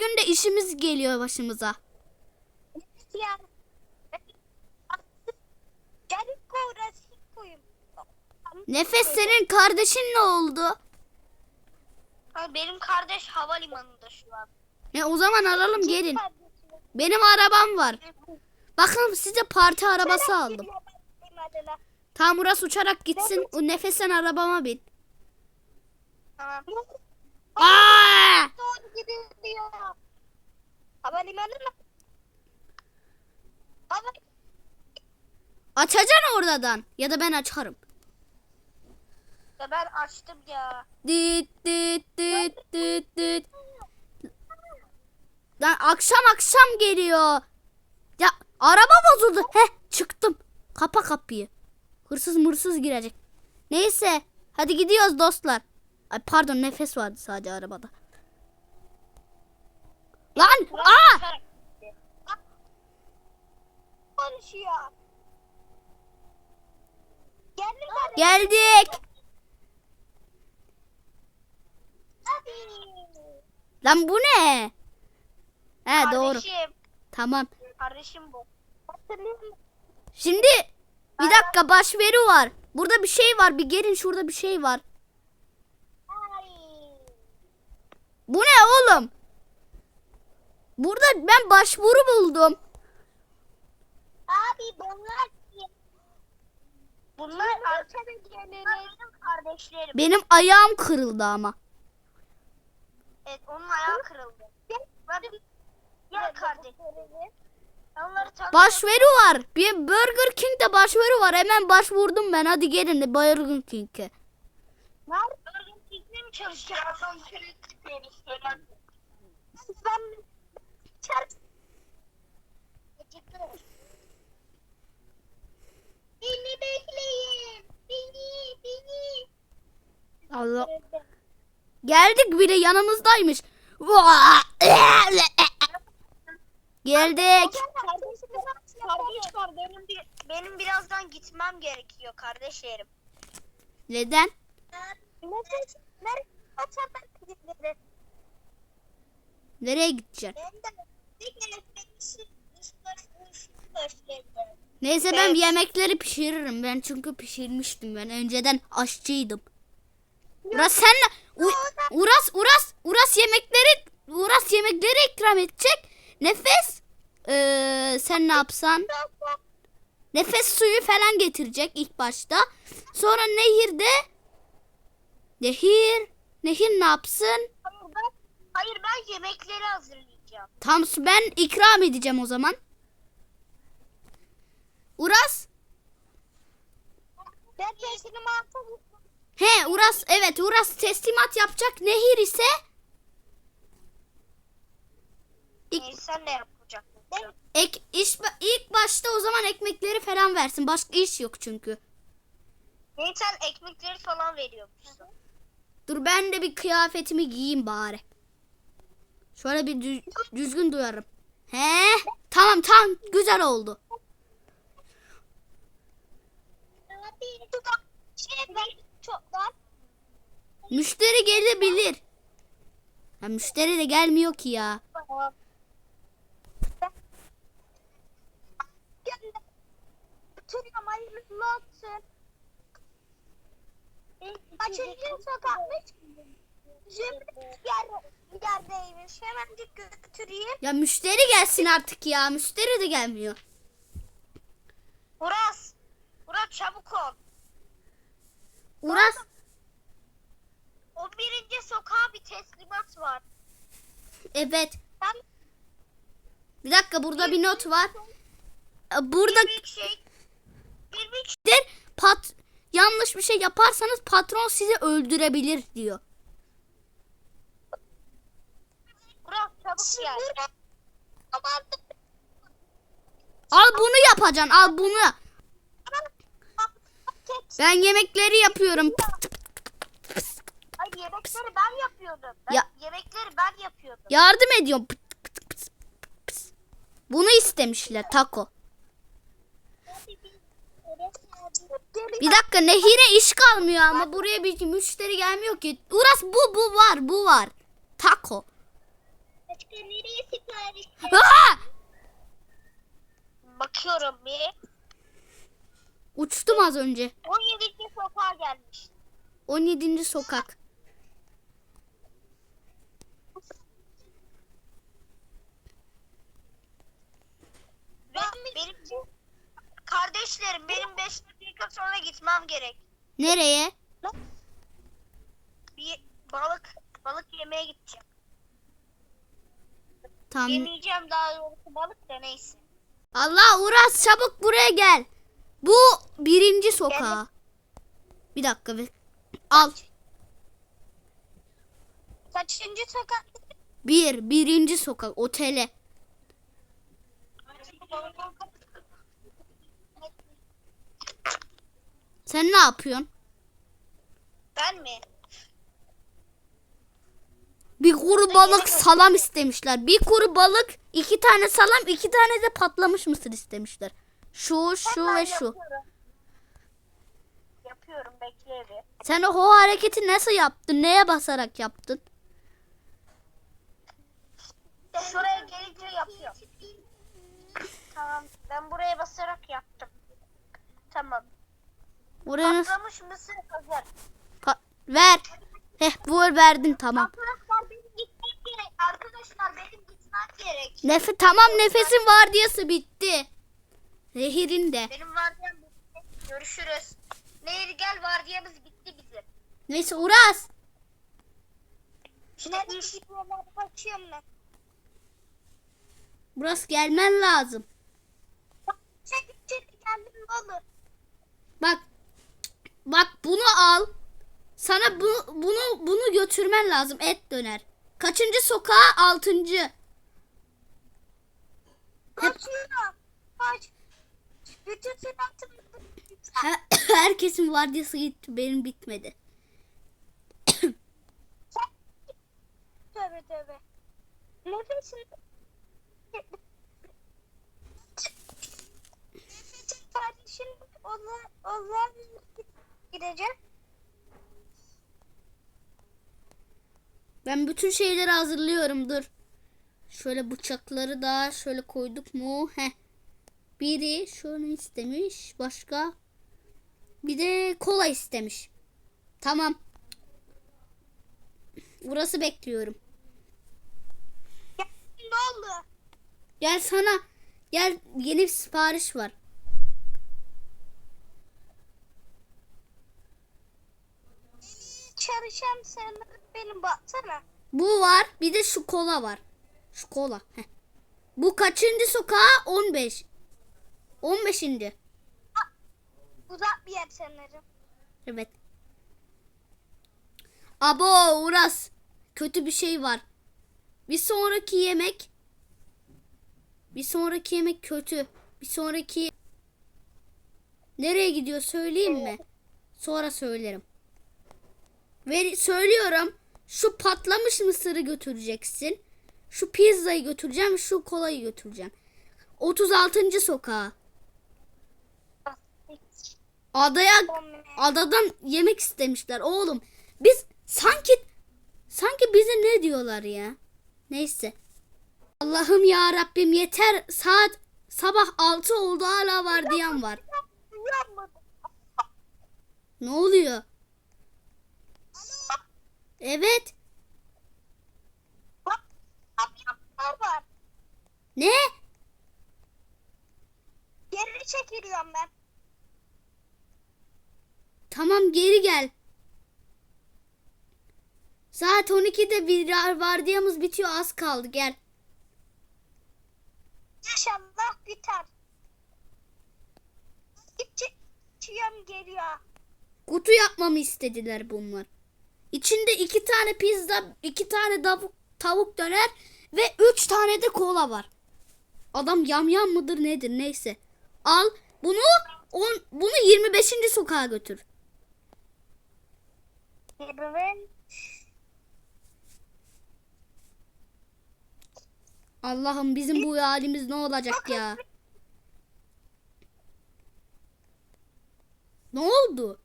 gün de işimiz geliyor başımıza. Ya. Nefes senin kardeşin ne oldu? Benim kardeş havalimanında şu an. Ne o zaman alalım gelin. Benim arabam var. Bakın size parti arabası aldım. Tamam Uras uçarak gitsin. O nefesten arabama bin. Tamam. Aa! Doğru gidiyor. Havalimanı mı? Hava Açacaksın oradan. Ya da ben açarım. Ya ben açtım ya. Dit dit dit dit dit. Lan akşam akşam geliyor. Ya araba bozuldu. Heh çıktım. Kapa kapıyı. Hırsız mırsız girecek. Neyse. Hadi gidiyoruz dostlar. Ay pardon nefes vardı sadece arabada. Lan aa! Konuşuyor. Geldim ben. Geldik. Lan bu ne? He doğru. Kardeşim. Tamam. Kardeşim bu. Şimdi bir dakika başveri var. Burada bir şey var. Bir gelin şurada bir şey var. Bu ne oğlum? Burada ben başvuru buldum. Abi bunlar Bunlar arkadaşlarım kardeşlerim. Benim ayağım kırıldı ama. Evet onun ayağı kırıldı. Ben ya kardeşlerim. Başvuru var. Bir Burger King'de başvuru var. Hemen başvurdum ben. Hadi gelin de Burger King'e. Nerede? Burger King'de mi çalışacaksın? Ben. Beni bekleyin. Beni, beni. Allah. Geldik bile yanımızdaymış. Geldik. Kardeş var benim bir, benim birazdan gitmem gerekiyor kardeşlerim. Neden? Nereye gideceksin? Ben de Neyse ben Evet. yemekleri pişiririm. Ben çünkü pişirmiştim ben. Önceden aşçıydım. Uras sen Uras Uras Uras yemekleri Uras yemekleri ikram edecek. Nefes eee, sen ne yapsan? Nefes suyu falan getirecek ilk başta. Sonra nehirde Nehir Nehir ne yapsın? Hayır ben, hayır ben yemekleri hazırlayacağım. Tam ben ikram edeceğim o zaman. Uras Ben teslim aldım. He Uras evet Uras teslimat yapacak. Nehir ise İlk- sen ne yapacaksın? ek, iş, ilk başta o zaman ekmekleri falan versin. Başka iş yok çünkü. Ne sen ekmekleri falan veriyormuşsun. Dur ben de bir kıyafetimi giyeyim bari. Şöyle bir dü- düzgün duyarım. He tamam tamam güzel oldu. Müşteri gelebilir. Ya müşteri de gelmiyor ki ya. Kaçıncı sokakmış? Yer, yerdeymiş. Hemencik götüreyim. Ya müşteri gelsin artık ya. Müşteri de gelmiyor. Uras. Uras çabuk ol. Uras O birinci sokağa bir teslimat var. evet. Ben Bir dakika burada bir not var. Burada bir şey. Bir büyük şey. pat yanlış bir şey yaparsanız patron sizi öldürebilir diyor. Uras çabuk gel. Al bunu yapacaksın. Al bunu. Ben yemekleri yapıyorum. Ay yemekleri ben yapıyordum. Ben, Ya- Yemekleri ben yapıyordum. Yardım ediyorum. Bunu istemişler taco. Bir dakika nehire iş kalmıyor ama buraya bir müşteri gelmiyor ki. Uras bu bu var bu var. Taco. Başka ne ben işte Aa! bakıyorum bir. Uçtum az önce. 17. sokağa gelmiş. 17. sokak. Benim kardeşlerim benim 5 dakika sonra gitmem gerek. Nereye? Bir balık balık yemeye gideceğim. Tam. Yemeyeceğim daha doğrusu balık da neyse. Allah Uras çabuk buraya gel. Bu birinci sokağı. Bir dakika bir. Al. Kaçıncı sokak? Bir. Birinci sokak. Otele. Sen ne yapıyorsun? Ben mi? Bir kuru balık salam istemişler. Bir kuru balık, iki tane salam, iki tane de patlamış mısır istemişler. Şu, şu Hemen ve şu. Yapıyorum, yapıyorum bekle bir. Sen o hareketi nasıl yaptın? Neye basarak yaptın? Şuraya gelince yapıyorum. Tamam ben buraya basarak yaptım. Tamam. Buraya nasıl? Patlamış mısır hazır. Pa- ver. Heh bu verdin tamam. Arkadaşlar Nefe tamam nefesin vardiyası bitti. Zehirin de. Benim vardiyam bitti. Görüşürüz. Nehir gel vardiyamız bitti bizim. Neyse Uras. İşte değişik yerlerde bakıyorum ben. Uras gelmen lazım. Çek çek geldim ne olur. Bak. Bak bunu al. Sana bu, bunu bunu götürmen lazım et döner. Kaçıncı sokağa? Altıncı. Kaçıyorum. Kaç. Bütün Her- herkesin vardiyası gitti benim bitmedi. Tövbe tövbe. Nefesim. Nefesim kardeşim onlar onlar gideceğim. Ben bütün şeyleri hazırlıyorum dur. Şöyle bıçakları da şöyle koyduk mu? Heh. Biri şunu istemiş. Başka? Bir de kola istemiş. Tamam. Burası bekliyorum. Ne oldu? Gel sana. Gel yeni bir sipariş var. Çalışan sen benim baksana. Bu var. Bir de şu kola var. Şu kola. Heh. Bu kaçıncı sokağa? 15. 15. Uzak bir yer sanırım. Evet. Abo Uras. Kötü bir şey var. Bir sonraki yemek. Bir sonraki yemek kötü. Bir sonraki Nereye gidiyor söyleyeyim mi? Sonra söylerim. Ver söylüyorum. Şu patlamış mısırı götüreceksin. Şu pizzayı götüreceğim, şu kolayı götüreceğim. 36. sokağa. Adaya adadan yemek istemişler oğlum. Biz sanki sanki bize ne diyorlar ya? Neyse. Allah'ım ya Rabbim yeter. Saat sabah 6 oldu hala var diyen var. Ne oluyor? Evet. Var. Ne? Geri çekiliyorum ben. Tamam geri gel. Saat 12'de bir vardiyamız bitiyor az kaldı gel. İnşallah biter. Çekiyorum geliyor. Kutu yapmamı istediler bunlar. İçinde iki tane pizza, iki tane tavuk, tavuk döner ve üç tane de kola var. Adam yamyam mıdır nedir neyse. Al bunu on, bunu 25. sokağa götür. Allah'ım bizim bu halimiz ne olacak ya? Ne oldu?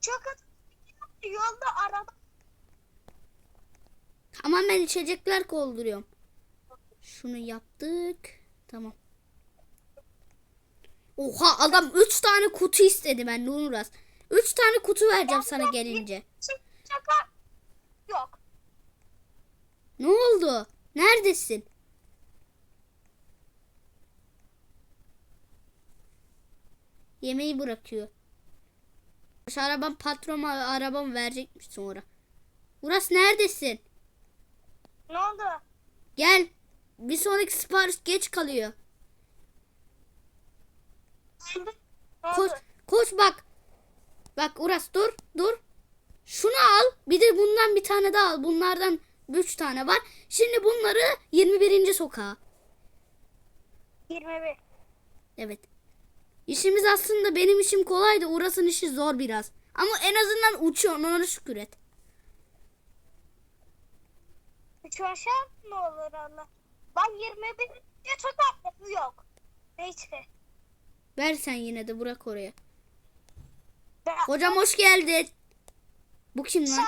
çok yolda araba Ama ben içecekler kolduruyorum. Şunu yaptık. Tamam. Oha adam 3 tane kutu istedi benden Uras. 3 tane kutu vereceğim sana gelince. Şaka yok. Ne oldu? Neredesin? Yemeği bırakıyor. Arabam patrona arabamı verecekmiş sonra. Uras neredesin? Ne oldu? Gel. Bir sonraki sipariş geç kalıyor. Koş, koş bak. Bak Uras dur, dur. Şunu al. Bir de bundan bir tane daha al. Bunlardan 3 tane var. Şimdi bunları 21. sokağa. 21. Evet. İşimiz aslında benim işim kolay da Uras'ın işi zor biraz. Ama en azından uçuyor ona şükür et. Üç aşağı ne olur Allah. Ben 21. sokakta yok. Neyse. Ver sen yine de bırak oraya. Ben Hocam hoş geldin. Bu kim lan?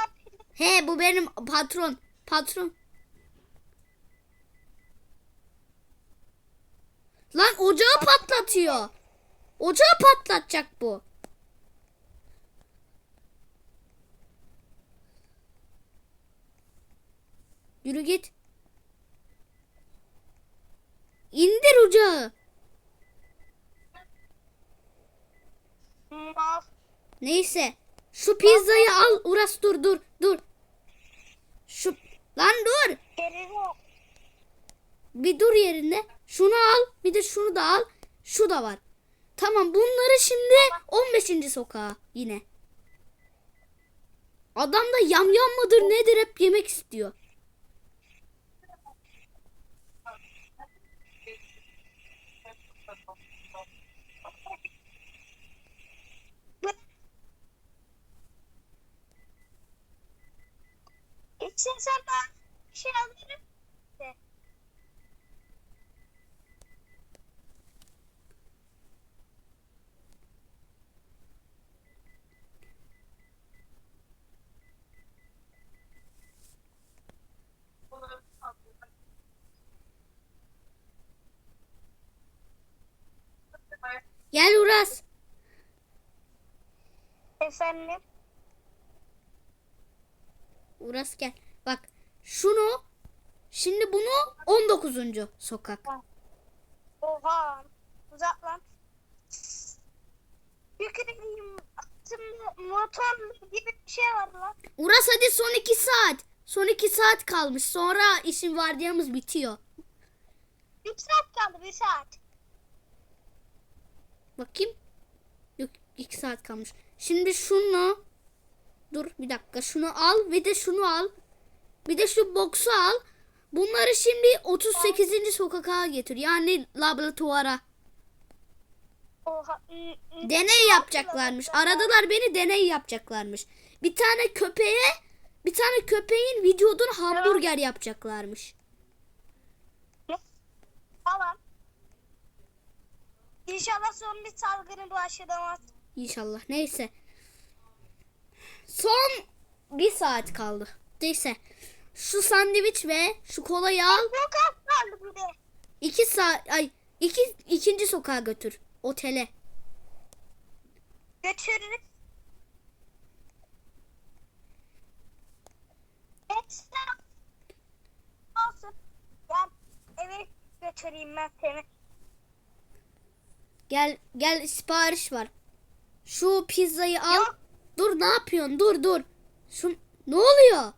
He bu benim patron. Patron. Lan ocağı patlatıyor. Ocağı patlatacak bu. Yürü git. İndir ocağı. Neyse. Şu pizzayı al. Uras dur dur dur. Şu lan dur. Bir dur yerinde. Şunu al. Bir de şunu da al. Şu da var. Tamam bunları şimdi 15. sokağa yine. Adam da yamyam mıdır nedir hep yemek istiyor. İçsin sen ben bir şey alırım. De. Gel Uras. Efendim. Uras gel. Bak şunu şimdi bunu 19. sokak. Oha. Uzak lan. Yükleyeyim. Altında motor gibi bir şey var lan. Uras hadi son 2 saat. Son 2 saat kalmış. Sonra işin vardiyamız bitiyor. Bir saat kaldı bir saat. Bakayım. Yok 2 saat kalmış. Şimdi şunu dur bir dakika şunu al ve de şunu al. Bir de şu boksu al. Bunları şimdi 38. sokağa getir. Yani laboratuvara. Oha. Deney yapacaklarmış. Aradılar beni deney yapacaklarmış. Bir tane köpeğe bir tane köpeğin vücudun hamburger yapacaklarmış. Falan. İnşallah son bir salgını başlamaz. İnşallah. Neyse. Son bir saat kaldı. Neyse. Şu sandviç ve şu kolayı al. Kaldı bir de. İki saat ay iki ikinci sokağa götür. Otele. Götürürüz. Olsun. Eve götüreyim ben seni. Gel gel sipariş var. Şu pizzayı al. Yok. Dur ne yapıyorsun? Dur dur. Şu ne oluyor?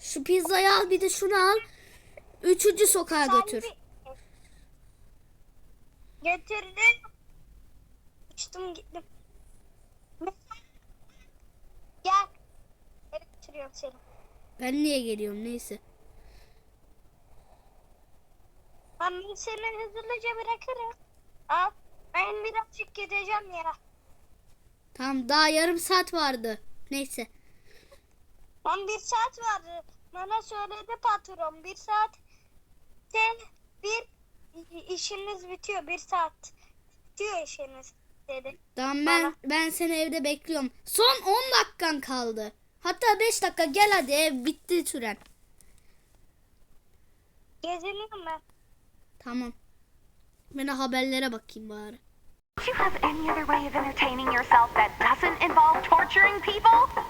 Şu pizzayı al bir de şunu al. Üçüncü sokağa götür. Götürdüm. Uçtum gittim. Gel. Eve götürüyorum seni. Ben niye geliyorum neyse. Ben seni hızlıca bırakırım. Al. Ben birazcık gideceğim ya. Tamam daha yarım saat vardı. Neyse. Ben bir saat vardı. Bana söyledi patron. Bir saat de bir işiniz bitiyor. Bir saat bitiyor işiniz dedi. Tamam ben ben seni evde bekliyorum. Son 10 dakikan kaldı. Hatta 5 dakika gel hadi ev bitti süren. Geziniyorum ben. Tamam. Ben de haberlere bakayım bari. Do you have any other way of entertaining yourself that doesn't involve torturing people?